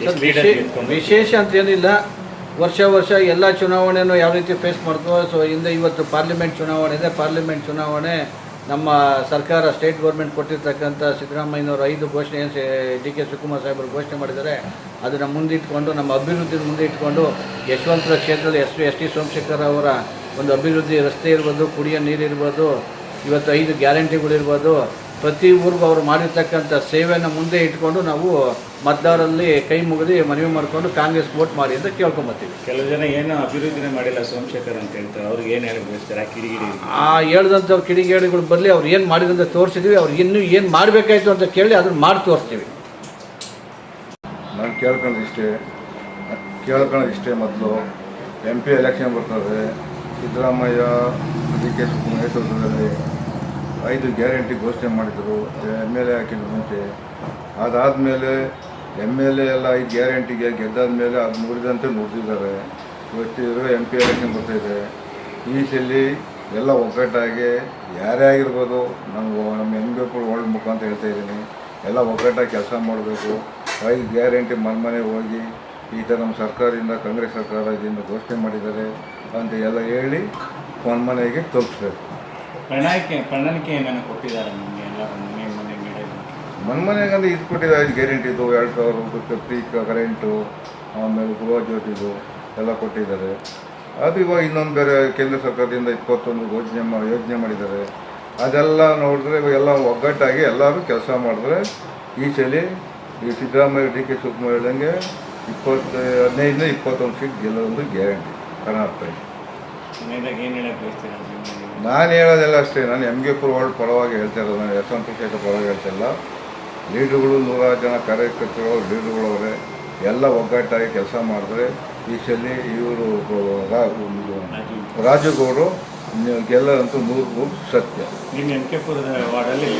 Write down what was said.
Sir, ಅಂತ ಏನಿಲ್ಲ. ವಿಶೇಷ ವರ್ಷ ವರ್ಷ ಎಲ್ಲ ಚುನಾವಣೆಯನ್ನು ಯಾವ ರೀತಿ ಫೇಸ್ ಮಾಡ್ತೋ ಸೊ ಹಿಂದೆ ಇವತ್ತು ಪಾರ್ಲಿಮೆಂಟ್ ಚುನಾವಣೆ ಇದೆ. ಪಾರ್ಲಿಮೆಂಟ್ ಚುನಾವಣೆ ನಮ್ಮ ಸರ್ಕಾರ ಸ್ಟೇಟ್ ಗೌರ್ಮೆಂಟ್ ಕೊಟ್ಟಿರ್ತಕ್ಕಂಥ ಸಿದ್ದರಾಮಯ್ಯನವರು ಐದು ಘೋಷಣೆ ಏನು ಡಿ ಕೆ ಶಿವಕುಮಾರ್ ಸಾಹೇಬರು ಘೋಷಣೆ ಮಾಡಿದ್ದಾರೆ ಅದನ್ನು ಮುಂದಿಟ್ಕೊಂಡು ನಮ್ಮ ಅಭಿವೃದ್ಧಿ ಮುಂದೆ ಇಟ್ಕೊಂಡು ಯಶವಂತಪುರ ಕ್ಷೇತ್ರದಲ್ಲಿ ಎಸ್ ಎಸ್ ಟಿ ಸೋಮಶೇಖರ್ ಅವರ ಒಂದು ಅಭಿವೃದ್ಧಿ ರಸ್ತೆ ಇರ್ಬೋದು ಕುಡಿಯೋ ನೀರು ಇರ್ಬೋದು ಇವತ್ತು ಐದು ಗ್ಯಾರಂಟಿಗಳಿರ್ಬೋದು ಪ್ರತಿ ಊರಿಗೂ ಅವರು ಮಾಡಿರ್ತಕ್ಕಂಥ ಸೇವೆಯನ್ನು ಮುಂದೆ ಇಟ್ಕೊಂಡು ನಾವು ಮತದಾರರಲ್ಲಿ ಕೈ ಮುಗಿದು ಮನವಿ ಮಾಡಿಕೊಂಡು ಕಾಂಗ್ರೆಸ್ ವೋಟ್ ಮಾಡಿ ಅಂತ ಕೇಳ್ಕೊಂಬತ್ತೀವಿ. ಕೆಲವು ಜನ ಏನು ಅಭಿವೃದ್ಧಿನೇ ಮಾಡಿಲ್ಲ ಸೋಮಶೇಖರ್ ಅಂತ ಹೇಳ್ತಾರೆ. ಅವ್ರಿಗೆ ಏನು ಹೇಳಿ ಬಯಸ್ತಾರೆ ಆ ಕಿಡಿಗಿಡಿ ಆ ಹೇಳ್ದಂಥವ್ರು ಕಿಡಿಗೇಡಿಗಳು ಬರಲಿ ಅವ್ರು ಏನು ಮಾಡಿದಂತ ತೋರಿಸಿದ್ವಿ ಅವ್ರು ಇನ್ನೂ ಏನು ಮಾಡಬೇಕಾಯ್ತು ಅಂತ ಕೇಳಿ ಅದನ್ನು ಮಾಡಿ ತೋರಿಸ್ತೀವಿ. ನಾನು ಕೇಳ್ಕೊಳ್ಳೋದು ಇಷ್ಟೇ. ಕೇಳ್ಕೊಳ್ಳೋದು ಇಷ್ಟೇ ಮೊದಲು. ಎಂ ಪಿ ಎಲೆಕ್ಷನ್ ಬರ್ತದೆ. ಸಿದ್ದರಾಮಯ್ಯ ಡಿ ಕೆ ಶಿವಕುಮಾರ್ ನೇತೃತ್ವದಲ್ಲಿ ಐದು ಗ್ಯಾರಂಟಿ ಘೋಷಣೆ ಮಾಡಿದರು, ಎಂ ಎಲ್ ಎ ಹಾಕಿದ ಮುಂಚೆ. ಅದಾದಮೇಲೆ ಎಂ ಎಲ್ ಎ ಎಲ್ಲ ಐದು ಗ್ಯಾರಂಟಿಗೆ ಗೆದ್ದಾದ ಮೇಲೆ ಅದು ಮುರಿದಂತೆ ನೋಡ್ತಿದ್ದಾರೆ ಇವತ್ತಿರೋ ಎಂ ಪಿ ಎಲೆಕ್ಷನ್ ಬರ್ತಾಯಿದೆ ಈ ಸಲ ಎಲ್ಲ ಒಗ್ಗಟ್ಟಾಗಿ ಯಾರೇ ಆಗಿರ್ಬೋದು ನಾವು ನಮ್ಮ ಎಂ ಬಿ ಒಳ್ಳೆ ಮುಖ ಅಂತ ಹೇಳ್ತಾ ಇದ್ದೀನಿ. ಎಲ್ಲ ಒಗ್ಗಟ್ಟಾಗಿ ಕೆಲಸ ಮಾಡಬೇಕು. ಐದು ಗ್ಯಾರಂಟಿ ಮನೆ ಹೋಗಿ ಈ ಥರ ನಮ್ಮ ಸರ್ಕಾರದಿಂದ, ಕಾಂಗ್ರೆಸ್ ಸರ್ಕಾರದಿಂದ ಘೋಷಣೆ ಮಾಡಿದ್ದಾರೆ ಅಂತ ಎಲ್ಲ ಹೇಳಿ ಮನೆ ಮನೆಗೆ ತಲುಪಿಸ್ಬೇಕು. ಪ್ರಣಾಳಿಕೆ ಪ್ರಣಾಳಿಕೆ ಏನೇನು ಕೊಟ್ಟಿದ್ದಾರೆ ನಿಮಗೆ? ಎಲ್ಲ ಮನೆ ಮನೆ ಮನೆ ಇದು ಕೊಟ್ಟಿದ್ದಾರೆ ಗ್ಯಾರಂಟಿ ಗ್ಯಾರಂಟಿದು ಎರಡು ಸಾವಿರ ರೂಪಾಯಿ ಪೀಕ್ ಕರೆಂಟು ಆಮೇಲೆ ಗೃಹ ಜ್ಯೋತಿದು ಎಲ್ಲ ಕೊಟ್ಟಿದ್ದಾರೆ. ಅದು ಇವಾಗ ಇನ್ನೊಂದು ಬೇರೆ ಕೇಂದ್ರ ಸರ್ಕಾರದಿಂದ ಇಪ್ಪತ್ತೊಂದು ಯೋಜನೆ ಮಾ ಯೋಜನೆ ಮಾಡಿದ್ದಾರೆ. ಅದೆಲ್ಲ ನೋಡಿದ್ರೆ ಇವಾಗ ಎಲ್ಲ ಒಗ್ಗಟ್ಟಾಗಿ ಎಲ್ಲರೂ ಕೆಲಸ ಮಾಡಿದ್ರೆ ಈ ಸಲ ಈ ಸಿದ್ದರಾಮಯ್ಯ ಡಿ ಕೆ ಶಿವಕುಮಾರ್ ಹೇಳ್ದಂಗೆ ಇಪ್ಪತ್ತು ಹದಿನೈದರಿಂದ ಇಪ್ಪತ್ತೊಂದು ಸೀಟ್ ಗೆಲ್ಲೋದು ಗ್ಯಾರಂಟಿ ಕರ್ನಾಟಕ ಮನೆಯದಾಗ ಏನು ಹೇಳಕ್ಕೆ ಬಯಸ್ತೀರಾ? ನಾನು ಹೇಳೋದೆಲ್ಲ ಅಷ್ಟೇ ನಾನು ಎಂ ಕೆ ವರ್ಲ್ಡ್ ಪರವಾಗಿ ಹೇಳ್ತಾ ಇರೋದು. ನಾನು ಯಶವಂತ ಕ್ಷೇತ್ರ ಪರವಾಗಿ ಹೇಳ್ತಾ ಇಲ್ಲ. ಲೀಡ್ರುಗಳು ನೂರಾರು ಜನ ಕಾರ್ಯಕರ್ತರು ಲೀಡ್ರುಗಳು ಅವರೇ. ಎಲ್ಲ ಒಗ್ಗಟ್ಟಾಗಿ ಕೆಲಸ ಮಾಡಿದ್ರೆ ಈ ಸಲ ಇವರು ರಾಜುಗೌಡರು ಗೆಲ್ಲರಂತೂ ನೂರು ಸತ್ಯ. ನಿಮ್ಮ ಎಂ ಕೆ ಪುರದ ವಾರ್ಡಲ್ಲಿ